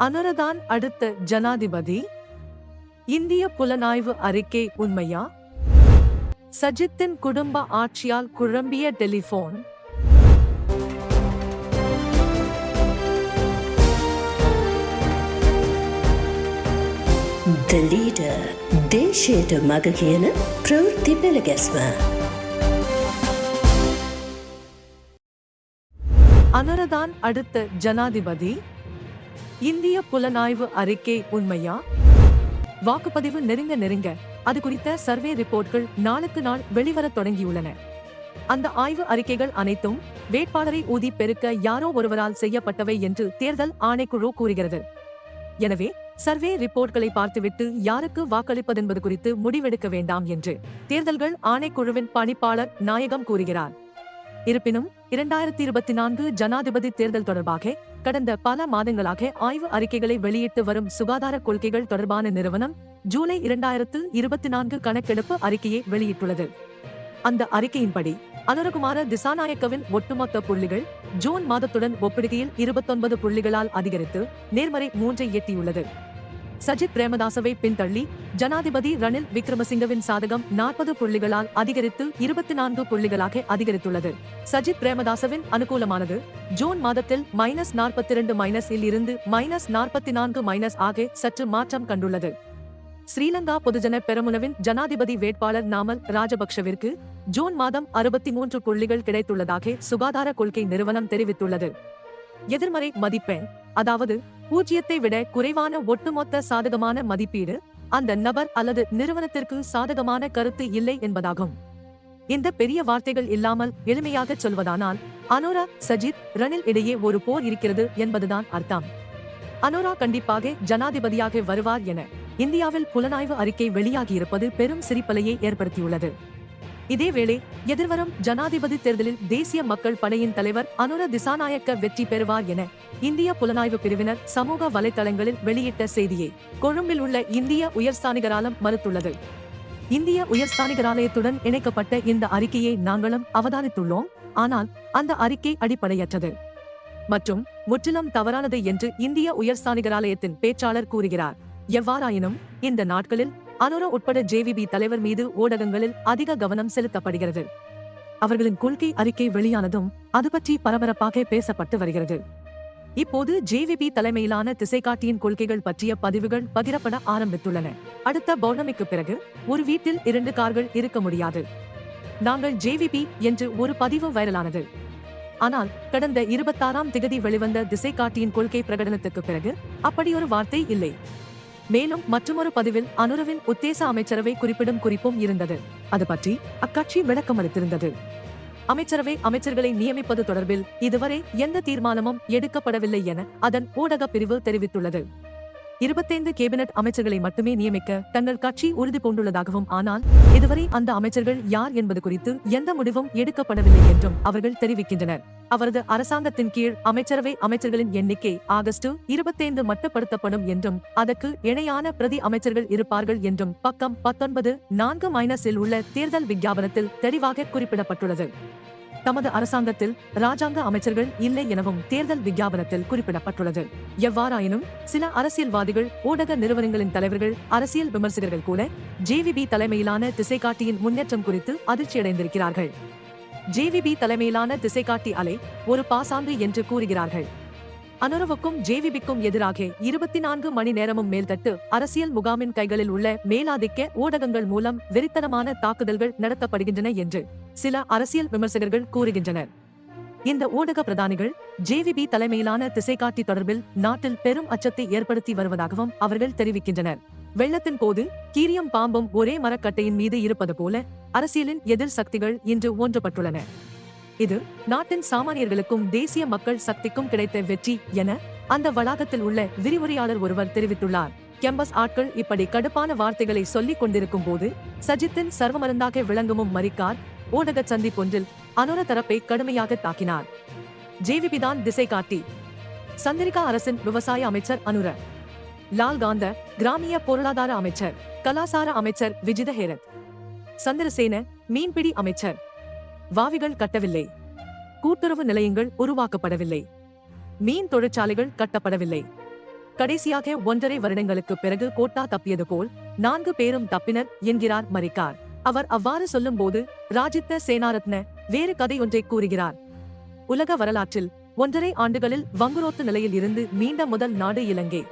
அனுரதான் அடுத்த ஜனாதிபதி இந்திய புலனாய்வு அறிக்கை உண்மையா சஜித்தின் குடும்ப ஆட்சியால் குழம்பிய டெலிபோன் The leader දේශයට මග කියන ප්‍රවෘත්ති පෙළගැස්ම. அனுரதான் அடுத்த ஜனாதிபதி இந்திய புலனாய்வு அறிக்கை உண்மையா? வாக்குப்பதிவு நெருங்க நெருங்க. அது குறித்த சர்வே ரிப்போர்ட்கள் நாளுக்கு நாள் வெளிவரத் தொடங்கியுள்ளன. அந்த ஆய்வு அறிக்கைகள் அனைத்தும் வேட்பாளரை ஊதி பெருக்க யாரோ ஒருவரால் செய்யப்பட்டவை என்று தேர்தல் ஆணைக்குழு கூறுகிறது. எனவே சர்வே ரிப்போர்ட்களை பார்த்துவிட்டு யாருக்கு வாக்களிப்பதென்பது குறித்து முடிவெடுக்க வேண்டாம் என்று தேர்தல்கள் ஆணைக்குழுவின் பணிப்பாளர் நாயகம் கூறுகிறார். இருப்பினும் இரண்டாயிரத்தி இருபத்தி நான்கு ஜனாதிபதி தேர்தல் தொடர்பாக கடந்த பல மாதங்களாக ஆய்வு அறிக்கைகளை வெளியிட்டு வரும் சுகாதார கொள்கைகள் தொடர்பான நிறுவனம் ஜூலை இரண்டாயிரத்து இருபத்தி நான்கு கணக்கெடுப்பு அறிக்கையை வெளியிட்டுள்ளது. அந்த அறிக்கையின்படி அனுரகுமார திசாநாயக்கவின் ஒட்டுமொத்த புள்ளிகள் ஜூன் மாதத்துடன் ஒப்பிடுகையில் இருபத்தொன்பது புள்ளிகளால் அதிகரித்து நேர்மறை மூன்றை எட்டியுள்ளது. சஜித் பிரேமதாசவை பின்தள்ளி ஜனாதிபதி ரணில் விக்ரமசிங்கவின் சாதகம் நாற்பது புள்ளிகளால் அதிகரித்து இருபத்தி நான்கு புள்ளிகளாக அதிகரித்துள்ளது. சஜித் பிரேமதாசவின் அனுகூலமானது ஜூன் மாதத்தில் மைனஸ் நாற்பத்தி இரண்டு மைனஸ் இல் இருந்து மைனஸ் நாற்பத்தி நான்கு மைனஸ் ஆக சற்று மாற்றம் கண்டுள்ளது. ஸ்ரீலங்கா பொதுஜன பெரமுனவின் ஜனாதிபதி வேட்பாளர் நாமல் ராஜபக்ஷவிற்கு ஜூன் மாதம் அறுபத்தி மூன்று புள்ளிகள் கிடைத்துள்ளதாக சுகாதார கொள்கை நிறுவனம் தெரிவித்துள்ளது. எதிர்மறை மதிப்பெண் அதாவது பூஜ்ஜியத்தை விட குறைவான ஒட்டுமொத்த சாதகமான மதிப்பீடு அந்த நபர் அல்லது நிறுவனத்திற்கு சாதகமான கருத்து இல்லை என்பதாகும். இந்த பெரிய வார்த்தைகள் இல்லாமல் எளிமையாக சொல்வதானால் அனோரா சஜித் ரணில் இடையே ஒரு போர் இருக்கிறது என்பதுதான் அர்த்தம். அனோரா கண்டிப்பாக ஜனாதிபதியாக வருவார் என இந்தியாவில் புலனாய்வு அறிக்கை வெளியாகியிருப்பது பெரும் சிரிப்பலையை ஏற்படுத்தியுள்ளது. இதேவேளை எதிர்வரும் ஜனாதிபதி தேர்தலில் தேசிய மக்கள் படையின் தலைவர் அனுர திசாநாயக்க வெற்றி பெறுவார் என இந்திய புலனாய்வு பிரிவினர் சமூக வலைதளங்களில் வெளியிட்ட செய்தியை கொழும்பில் உள்ள இந்திய உயர்ஸ்தானிகராலம் மறுத்துள்ளது. இந்திய உயர்ஸ்தானிகராலயத்துடன் இணைக்கப்பட்ட இந்த அறிக்கையை நாங்களும் அவதானித்துள்ளோம். ஆனால் அந்த அறிக்கை அடிப்படையற்றது. மற்றும் முற்றிலும் தவறானது என்று இந்திய உயர்ஸ்தானிகராலயத்தின் பேச்சாளர் கூறுகிறார். எவ்வாறாயினும் இந்த நாட்களில் அனுர உட்பட ஜேவிபி தலைவர் மீது ஊடகங்களில் அதிக கவனம் செலுத்தப்படுகிறது. அவர்களின் கொள்கை அறிக்கை வெளியானதும் அது பற்றி பரபரப்பாக பேசப்பட்டு வருகிறது. இப்போது ஜேவிபி தலைமையிலான திசைகாட்டியின் கொள்கைகள் பற்றிய பதிவுகள் பகிரப்பட ஆரம்பித்துள்ளன. அடுத்த பௌர்ணமிக்கு பிறகு ஒரு வீட்டில் இரண்டு கார்கள் இருக்க முடியாது. நாங்கள் ஜேவிபி என்று ஒரு பதிவு வைரலானது. ஆனால் கடந்த இருபத்தாறாம் திகதி வெளிவந்த திசைகாட்டியின் கொள்கை பிரகடனத்துக்கு பிறகு அப்படியொரு வார்த்தை இல்லை. மேலும் மற்றொரு பதிவில் அனுரவின் உத்தேச அமைச்சரவை குறிப்பிடும் குறிப்பும் இருந்தது. அது பற்றி அக்கட்சி விளக்கமளித்திருந்தது அமைச்சரவை அமைச்சர்களை நியமிப்பது தொடர்பில் இதுவரை எந்த தீர்மானமும் எடுக்கப்படவில்லை என அதன் ஊடக பிரிவு தெரிவித்துள்ளது. இருபத்தைந்து கேபினட் அமைச்சர்களை மட்டுமே நியமிக்க தங்கள் கட்சி உறுதி பூண்டுள்ளதாகவும் ஆனால் இதுவரை அந்த அமைச்சர்கள் யார் என்பது குறித்து எந்த முடிவும் எடுக்கப்படவில்லை என்றும் அவர்கள் தெரிவிக்கின்றனர். அவரது அரசாங்கத்தின் கீழ் அமைச்சரவை அமைச்சர்களின் எண்ணிக்கை ஆகஸ்ட் இருபத்தைந்து மட்டுப்படுத்தப்படும் என்றும் அதற்கு இணையான பிரதி அமைச்சர்கள் இருப்பார்கள் என்றும் பக்கம் பத்தொன்பது நான்கு மைனஸில் உள்ள தேர்தல் விஞ்ஞாபனத்தில் தெளிவாக குறிப்பிடப்பட்டுள்ளது. தமது அரசாங்கத்தில் ராஜாங்க அமைச்சர்கள் இல்லை எனவும் தேர்தல் விஞ்ஞாபனத்தில் குறிப்பிடப்பட்டுள்ளது. எவ்வாறாயினும் சில அரசியல்வாதிகள் ஊடக நிறுவனங்களின் தலைவர்கள் அரசியல் விமர்சகர்கள் கூட ஜேவிபி தலைமையிலான திசைகாட்டியின் முன்னேற்றம் குறித்து அதிர்ச்சியடைந்திருக்கிறார்கள். ஜேவிபி தலைமையிலான திசைகாட்டி அலை ஒரு பாசாங்கு என்று கூறுகிறார்கள். அனுரவுக்கும் ஜேவிபிக்கும் எதிராக இருபத்தி நான்கு மணி நேரமும் மேல்தட்டு அரசியல் முகாமின் கைகளில் உள்ள மேலாதிக்க ஊடகங்கள் மூலம் வெறித்தனமான தாக்குதல்கள் நடத்தப்படுகின்றன என்று சில அரசியல் விமர்சகர்கள் கூறுகின்றனர். இந்த ஊடக பிரதானிகள் ஜேவிபி தலைமையிலான திசைகாட்டி தொடர்பில் நாட்டில் பெரும் அச்சத்தை ஏற்படுத்தி வருவதாகவும் அவர்கள் தெரிவிக்கின்றனர். வெள்ளத்தின் போது கீரியம் பாம்பும் ஒரே மரக்கட்டையின் மீது இருப்பது போல அரசியலின் எதிர் சக்திகள் இன்று ஒன்றுபட்டுள்ளன இது நாட்டின் சாமானியர்களுக்கும் தேசிய மக்கள் சக்திக்கும் கிடைத்த வெற்றி என அந்த வளாகத்தில் உள்ள விரிவுரையாளர் ஒருவர் தெரிவித்துள்ளார். கேம்பஸ் ஆட்கள் இப்படி கடுப்பான வார்த்தைகளை சொல்லிக் கொண்டிருக்கும் போது சஜித்தின் சர்வமருந்தாக விளங்குமும் மரிக்கார் ஊடக சந்திப்பொன்றில் அனுர தரப்பை கடுமையாக தாக்கினார். ஜேவிபி தான் திசை காட்டி சந்திரிகா அரசின் விவசாய அமைச்சர் அனுர லால் காந்த கிராமிய பொருளாதார அமைச்சர் கலாசார அமைச்சர் விஜித ஹேரத் சந்திரசேன மீன்பிடி அமைச்சர். வாவிகள் கட்டவில்லை. கூட்டுறவு நிலையங்கள் உருவாக்கப்படவில்லை. மீன் தொழிற்சாலைகள் கட்டப்படவில்லை. கடைசியாக ஒன்றரை வருடங்களுக்கு பிறகு கோட்டா தப்பியது போல் நான்கு பேரும் தப்பினர் என்கிறார் மரிக்கார். அவர் அவ்வாறு சொல்லும்போது ராஜித்த சேனாரத்ன வேறு கதையொன்றை கூறுகிறார். உலக வரலாற்றில் ஒன்றரை ஆண்டுகளில் வங்குரோத்து நிலையில் இருந்து மீண்ட முதல் நாடு இலங்கை.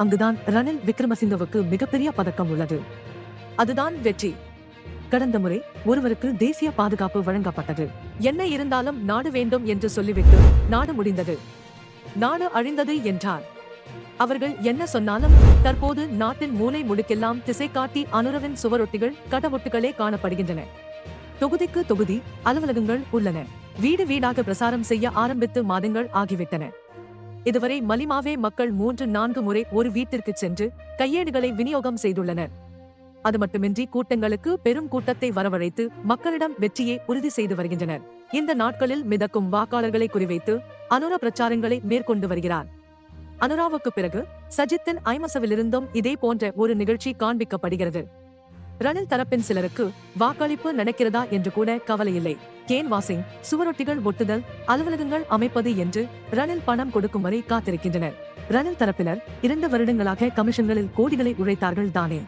அங்குதான் ரணில் விக்ரமசிங்கவுக்கு மிகப்பெரிய பதக்கம் உள்ளது. அதுதான் வெற்றி. கடந்த முறை ஒருவருக்கு தேசிய பாதுகாப்பு வழங்கப்பட்டது. என்ன இருந்தாலும் நாடு வேண்டும் என்று சொல்லிவிட்டு நாடு முடிந்தது. நாடு அழிந்தது என்றார். அவர்கள் என்ன சொன்னாலும் தற்போது நாட்டின் மூலை முடுக்கெல்லாம் திசை காட்டி அனுரவின் சுவரொட்டிகள் கடவொட்டுகளே காணப்படுகின்றன. தொகுதிக்கு தொகுதி அலுவலகங்கள் உள்ளன. வீடு வீடாக பிரசாரம் செய்ய ஆரம்பித்து மாதங்கள் ஆகிவிட்டன. இதுவரை மலிமாவே மக்கள் மூன்று நான்கு முறை ஒரு வீட்டிற்கு சென்று கையேடுகளை விநியோகம் செய்துள்ளனர். அது மட்டுமின்றி கூட்டங்களுக்கு பெரும் கூட்டத்தை வரவழைத்து மக்களிடம் வெற்றியை உறுதி செய்து வருகின்றனர். இந்த நாட்களில் மிதக்கும் வாக்காளர்களை குறிவைத்து அனுர பிரச்சாரங்களை மேற்கொண்டு வருகிறார். அனுராவுக்கு பிறகு சஜித்தின் ஐமசவிலிருந்தும் இதே போன்ற ஒரு நிகழ்ச்சி காண்பிக்கப்படுகிறது. ரணில் தரப்பின் சிலருக்கு வாக்களிப்பு நடக்கிறதா என்று கூட கவலை இல்லை கேன் வாசிங் சுவரொட்டிகள் ஒட்டுதல் அலுவலகங்கள் அமைப்பது என்று ரணில் பணம் கொடுக்கும் வரை காத்திருக்கின்றனர். ரணில் தரப்பினர் இரண்டு வருடங்களாக கமிஷன்களில் கோடிகளை உழைத்தார்கள் தானே.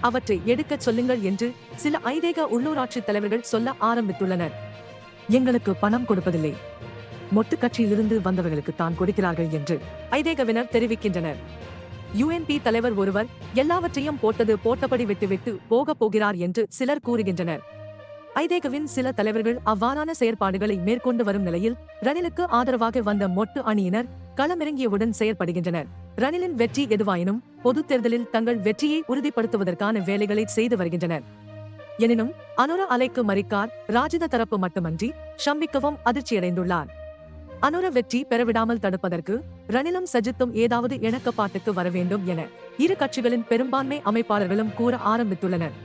அவற்றை எடுக்கச் சொல்லுங்கள் என்று சில ஐதேக உள்ளூராட்சி தலைவர்கள் சொல்ல ஆரம்பித்துள்ளனர். எங்களுக்கு பணம் கொடுப்பதில்லை. மொட்டு கட்சியிலிருந்து வந்தவர்களுக்கு தான் கொடுக்கிறார்கள் என்று ஐதேகவினர் தெரிவிக்கின்றனர். யுஎன்பி தலைவர் ஒருவர் எல்லாவற்றையும் போட்டது போட்டபடி விட்டுவிட்டு போகப் போகிறார் என்று சிலர் கூறுகின்றனர். ஐதேகவின் சில தலைவர்கள் அவ்வாறான செயற்பாடுகளை மேற்கொண்டு வரும் நிலையில் ரணிலுக்கு ஆதரவாக வந்த மொட்டு அணியினர் களமிறங்கியவுடன் செயற்படுகின்றனர். ரணிலின் வெற்றி எதுவாயினும் பொதுத் தேர்தலில் தங்கள் வெற்றியை உறுதிப்படுத்துவதற்கான வேலைகளை செய்து வருகின்றனர். எனினும் அனுர அலைக்கு மறிக்கார் ராஜித தரப்பு மட்டுமன்றி ஷம்பிக்கவும் அதிர்ச்சியடைந்துள்ளார். அனுர வெற்றி பெறவிடாமல் தடுப்பதற்கு ரணிலும் சஜித்தும் ஏதாவது இணக்கப்பாட்டுக்கு வர வேண்டும் என இரு கட்சிகளின் பெரும்பான்மை அமைப்பாளர்களும் கூற ஆரம்பித்துள்ளனர்.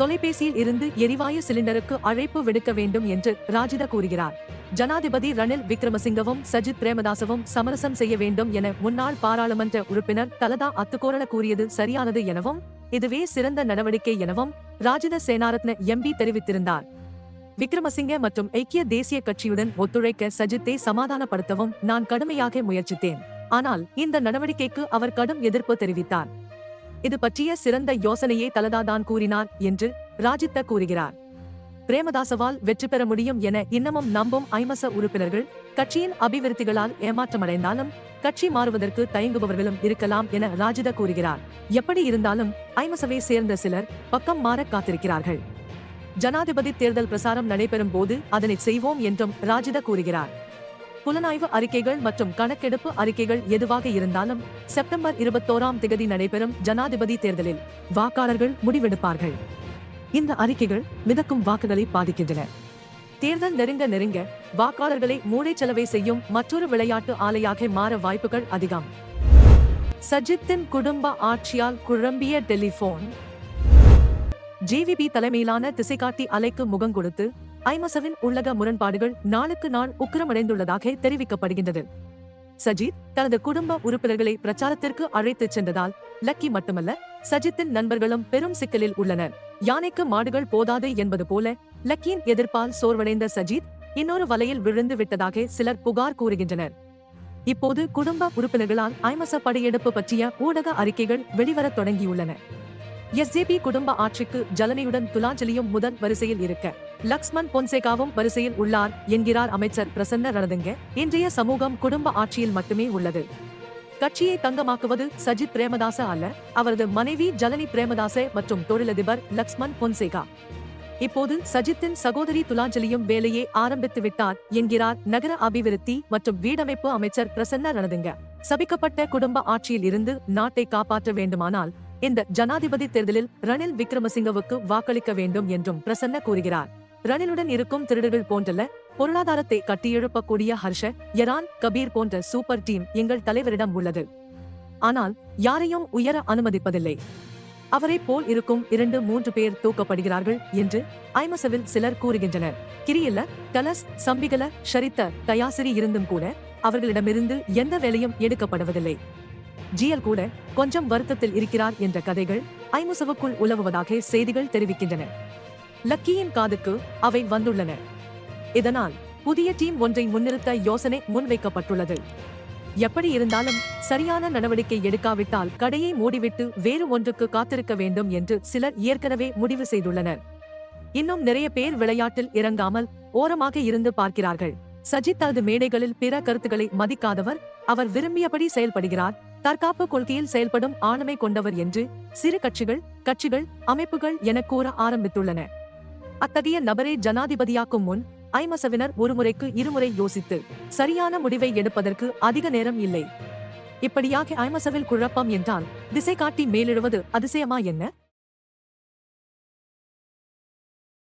தொலைபேசியில் இருந்து எரிவாயு சிலிண்டருக்கு அழைப்பு விடுக்க வேண்டும் என்று ராஜித கூறுகிறார். ஜனாதிபதி ரணில் விக்ரமசிங்கவும் சஜித் பிரேமதாசவும் சமரசம் செய்ய வேண்டும் என முன்னாள் பாராளுமன்ற உறுப்பினர் தலதா அத்துக்கோரள கூறியது சரியானது எனவும் இதுவே சிறந்த நடவடிக்கை எனவும் ராஜித சேனாரத்ன எம்பி தெரிவித்திருந்தார். விக்ரமசிங்க மற்றும் ஐக்கிய தேசிய கட்சியுடன் ஒத்துழைக்க சஜித்தை சமாதானப்படுத்தவும் நான் கடுமையாக முயற்சித்தேன். ஆனால் இந்த நடவடிக்கைக்கு அவர் கடும் எதிர்ப்பு தெரிவித்தார். இது பற்றிய சிறந்த யோசனையை தலதாதான் கூறினார் என்று ராஜித்த கூறுகிறார். பிரேமதாசவால் வெற்றி பெற முடியும் என இன்னமும் நம்பும் ஐமச உறுப்பினர்கள் கட்சியின் அபிவிருத்திகளால் ஏமாற்றமடைந்தாலும் கட்சி மாறுவதற்கு தயங்குபவர்களும் இருக்கலாம் என ராஜித கூறுகிறார். எப்படி இருந்தாலும் ஐமசவை சேர்ந்த சிலர் பக்கம் மாற காத்திருக்கிறார்கள். ஜனாதிபதி தேர்தல் பிரசாரம் நடைபெறும் போது அதனை செய்வோம் என்றும் ராஜித கூறுகிறார். புலனாய்வு அறிக்கைகள் மற்றும் கணக்கெடுப்பு அறிக்கைகள் எதுவாக இருந்தாலும் செப்டம்பர் இருபத்தோராம் திகதி நடைபெறும் ஜனாதிபதி தேர்தலில் வாக்காளர்கள் முடிவெடுப்பார்கள். இந்த அறிக்கைகள் மிதக்கும் வாக்குகளை பாதிக்கின்றன. தேர்தல் நெருங்க நெருங்க வாக்காளர்களை மூளைச்சலவை செய்யும் மற்றொரு விளையாட்டு ஆலையாக மாற வாய்ப்புகள் அதிகம். சஜித்தின் குடும்ப ஆட்சியால் குழம்பிய டெலிபோன் ஜேவிபி தலைமையிலான திசைகாட்டி அலைக்கு முகம் கொடுத்து ஐமசவின் உள்ளக முரண்பாடுகள் நாளுக்கு நாள் உக்கிரமடைந்துள்ளதாக தெரிவிக்கப்படுகின்றது. சஜித் தனது குடும்ப உறுப்பினர்களை பிரச்சாரத்திற்கு அழைத்துச் சென்றதால் லக்கி மட்டுமல்ல சஜித்தின் நண்பர்களும் பெரும் சிக்கலில் உள்ளனர். யானைக்கு மாடுகள் போதாது என்பது போல லக்கியின் எதிர்ப்பால் சோர்வடைந்த சஜித் இன்னொரு வலையில் விழுந்து விட்டதாக சிலர் புகார் கூறுகின்றனர். இப்போது குடும்ப உறுப்பினர்களால் ஐமச படையெடுப்பு பற்றிய ஊடக அறிக்கைகள் வெளிவரத் தொடங்கியுள்ளன. எஸ்ஜேபி குடும்ப ஆட்சிக்கு ஜலனியுடன் துலாஞ்சலியும் முதல் வரிசையில் இருக்க. லக்ஷ்மன் பொன்சேகாவும் வரிசையில் உள்ளார் என்கிறார் அமைச்சர் பிரசன்ன ரணதுங்க. இன்றைய சமூகம் குடும்ப ஆட்சியில் மட்டுமே உள்ளது. கட்சியை தங்கமாக்குவது சஜித் பிரேமதாச அல்ல அவரது மனைவி ஜலனி பிரேமதாச மற்றும் தொழிலதிபர் லக்ஷ்மண் பொன்சேகா. இப்போது சஜித்தின் சகோதரி துலாஞ்சலியும் வேலையை ஆரம்பித்து விட்டார் என்கிறார் நகர அபிவிருத்தி மற்றும் வீடமைப்பு அமைச்சர் பிரசன்ன ரணதுங்க. சபிக்கப்பட்ட குடும்ப ஆட்சியில் இருந்து நாட்டை காப்பாற்ற வேண்டுமானால் இந்த ஜனாதிபதி தேர்தலில் ரணில் விக்ரமசிங்கவுக்கு வாக்களிக்க வேண்டும் என்றும் பிரசன்ன கூறுகிறார். ரணிலுடன் இருக்கும் திருடர்கள் போன்றல்ல பொருளாதாரத்தை கட்டியெழுப்பக்கூடிய ஹர்ஷ யரான் கபீர் போன்ற சூப்பர் டீம் எங்கள் தலைவரிடம் உள்ளது. ஆனால் யாரையும் உயர அனுமதிப்பதில்லை. அவரை போல் இருக்கும் இரண்டு மூன்று பேர் தூக்கப்படுகிறார்கள் என்று ஐமசவில் சிலர் கூறுகின்றனர். கிரியில கலஸ் சம்பிகல ஷரித்த தயாசிரி இருந்தும் கூட அவர்களிடமிருந்து எந்த வேலையும் எடுக்கப்படுவதில்லை. ஜிஎல் கூட கொஞ்சம் வருத்தத்தில் இருக்கிறார் என்ற கதைகள் ஐமுசவுக்குள் உலவுவதாக செய்திகள் தெரிவிக்கின்றன. லக்கியின் காதுக்கு அவை வந்துள்ளன. இதனால் புதிய டீம் ஒன்றை முன்னிறுத்த யோசனை முன்வைக்கப்பட்டுள்ளது. எப்படி இருந்தாலும் சரியான நடவடிக்கை எடுக்காவிட்டால் கடையை மூடிவிட்டு வேறு ஒன்றுக்கு காத்திருக்க வேண்டும் என்று சிலர் ஏற்கனவே முடிவு செய்துள்ளனர். இன்னும் நிறைய பேர் விளையாட்டில் இறங்காமல் ஓரமாக இருந்து பார்க்கிறார்கள். சஜித் தனது மேடைகளில் பிற கருத்துக்களை மதிக்காதவர் அவர் விரும்பியபடி செயல்படுகிறார் தற்காப்பு கொள்கையில் செயல்படும் ஆளுமை கொண்டவர் என்று சிறு கட்சிகள் கட்சிகள் அமைப்புகள் என கூற ஆரம்பித்துள்ளன. அத்தகைய நபரை ஜனாதிபதியாக்கும் முன் ஐமசவினர் ஒருமுறைக்கு இருமுறை யோசித்து சரியான முடிவை எடுப்பதற்கு அதிக நேரம் இல்லை. இப்படியாக ஐமசவில் குழப்பம் என்றால் திசை காட்டி மேலிடுவது அதிசயமா என்ன?